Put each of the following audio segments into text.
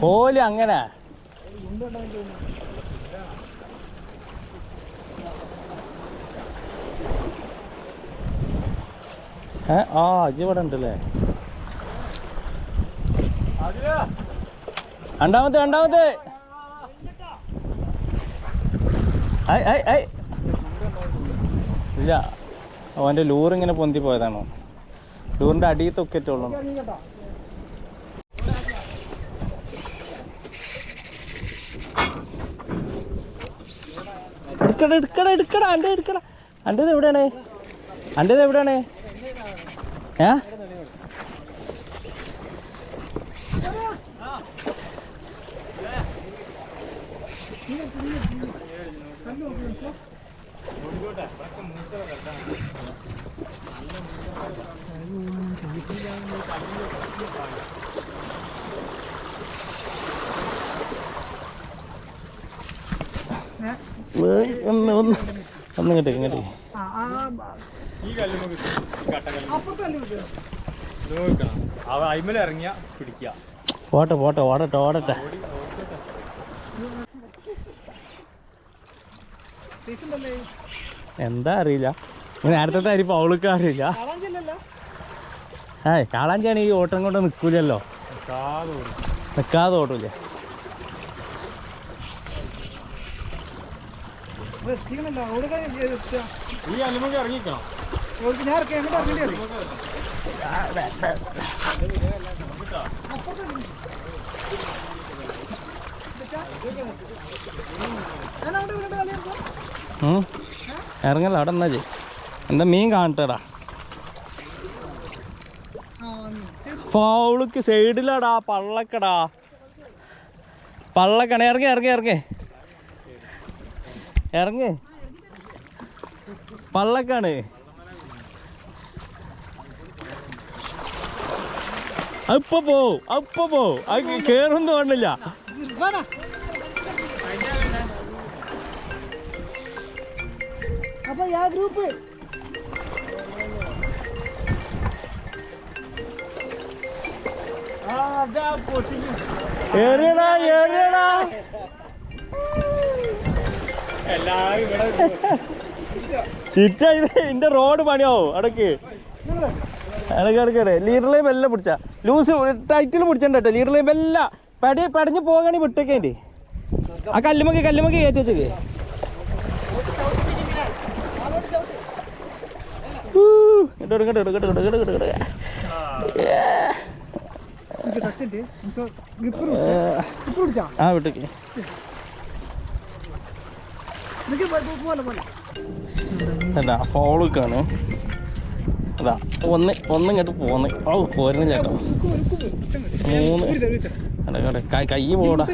കോൽ അങ്ങനെ. ആ അജി ഇവിടെ ഉണ്ടല്ലേ? രണ്ടാമത്തെ രണ്ടാമത്തെ. ഇല്ല. അവന്റെ ലൂർ ഇങ്ങനെ പൊന്തി പോയതാണോ? ലൂറിന്റെ അടിയിൽ തൊക്കിട്ടുള്ളൂ എടുക്കട എടുക്കട എടുക്കട അന്റെ എടുക്കട. അന്റെത് എവിടെയാണ്? അന്റെത് എവിടെയാണ്? ഏ? ഒന്ന് ഒന്ന് ഒന്ന്. ഇങ്ങോട്ട് ഇങ്ങോട്ട്. പോട്ടെ പോട്ടെ ഓടട്ടെ ഓടട്ടെ. എന്താ അറിയില്ല. നേരത്തെ അരി അവൾക്ക് അറിയില്ല. ഏ ഏയ് കാളാഞ്ചാണ് ഈ ഓട്ടം കൊണ്ട് നിൽക്കൂലല്ലോ നിൽക്കാതെ ഓടൂലേ. എത്തിക്കണല്ലോ അവിടെ ഈ ഇറങ്ങിക്കണം? ഞാൻ ഇറക്കി എങ്ങോട്ട് ഇറങ്ങേണ്ടി അറിയും. ഇറങ്ങല്ല അവിടെ എന്നാ എന്താ മീൻ കാണട്ടെടാ? ഫൗളിക്ക് സൈഡിലാടാ പള്ളക്കടാ. പള്ളക്കണ ഇറങ്ങി ഇറങ്ങി ഇറങ്ങി. ഇറങ്ങി. പള്ളക്കാണ്. അപ്പൊ പോ അപ്പൊ പോ. അത് കേറൊന്നും വേണ്ടില്ല അപ്പൊ യാ ഗ്രൂപ്പ്. ഏറിയടാ ഏറിയടാ എല്ലാരും ഇവിടെ ചിറ്റ ഇത് എന്റെ റോഡ് പണിയാവും അടക്ക് ഇടയ്ക്ക് ലീഡർ ലീഡറിലെ എല്ലാം പിടിച്ച. ലൂസ് ടൈറ്റിൽ പിടിച്ചിട്ടുണ്ട് ലീഡർ ലീഡറിലെ എല്ലാം പടി പടഞ്ഞു പോകണി വിട്ടേക്കേണ്ടി ആ കല്ലുമക്ക് കല്ലുമക്ക് കയറ്റി വെച്ചേക്ക്. ആ. ഇങ്ങോട്ട് ഇങ്ങോട്ട് ഇങ്ങോട്ട് ഇങ്ങോട്ട് ഇങ്ങോട്ട് ഇങ്ങോട്ട് ഇങ്ങോട്ട്. ഏ, ഗിപ്പർ ഏ, ഗിപ്പർ പിടിച്ചാ ആ വിട്ടേക്ക് നിനക്ക് പോലെ പോലെ. അതാ അതാ ഒന്ന് ഒന്നും ഇങ്ങോട്ട് പോന്ന്. ഓ പോരുന്ന ചേട്ടാ. മൂന്ന്. കൈ കൈ പോടാ.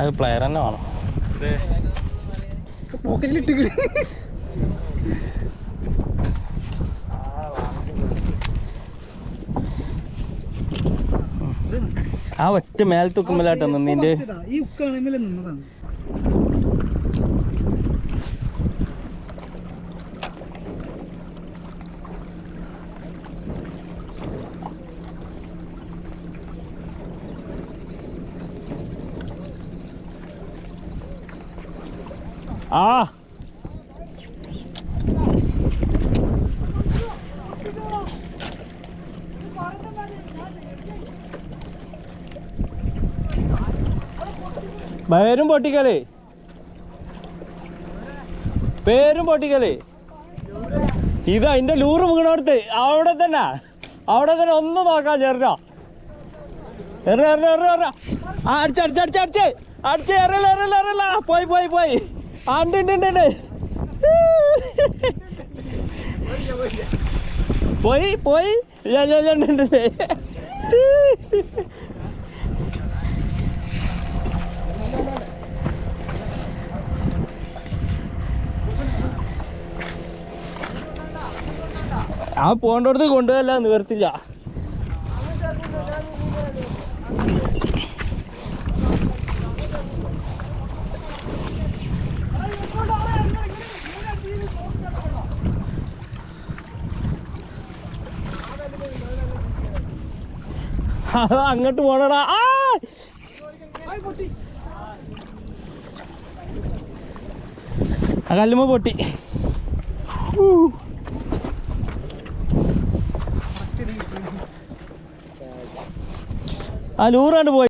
അത് പ്ലെയർ തന്നെ വേണം. പോക്കറ്റിൽ ഇട്ടിക്കണ്. ആ ഒറ്റ മേലത്തുക്കുമ്പലാട്ടോ നിന്നിന്റെ ഈ ഉക്കാണ് നിന്നതാണ്. ആ പേരും പൊട്ടിക്കലേ. പേരും പൊട്ടിക്കലേ. ഇതാ അതിന്റെ ലൂറ് വീണോടത്ത്. അവിടെ തന്നെ. അവിടെ തന്നെ ഒന്ന് നോക്കാൻ ചേർന്നോ പോയി പോയി പോയി. പോയി പോയി. ഉണ്ട്. ആ പോണ്ടടുത്ത് കൊണ്ടുപോയല്ല നിവർത്തില്ല അങ്ങോട്ട് പോണടാ. ആ! പൊട്ടി. ആ കല്ലുമ്മ പൊട്ടി. ആ ലൂറാണ്ട് പോയി.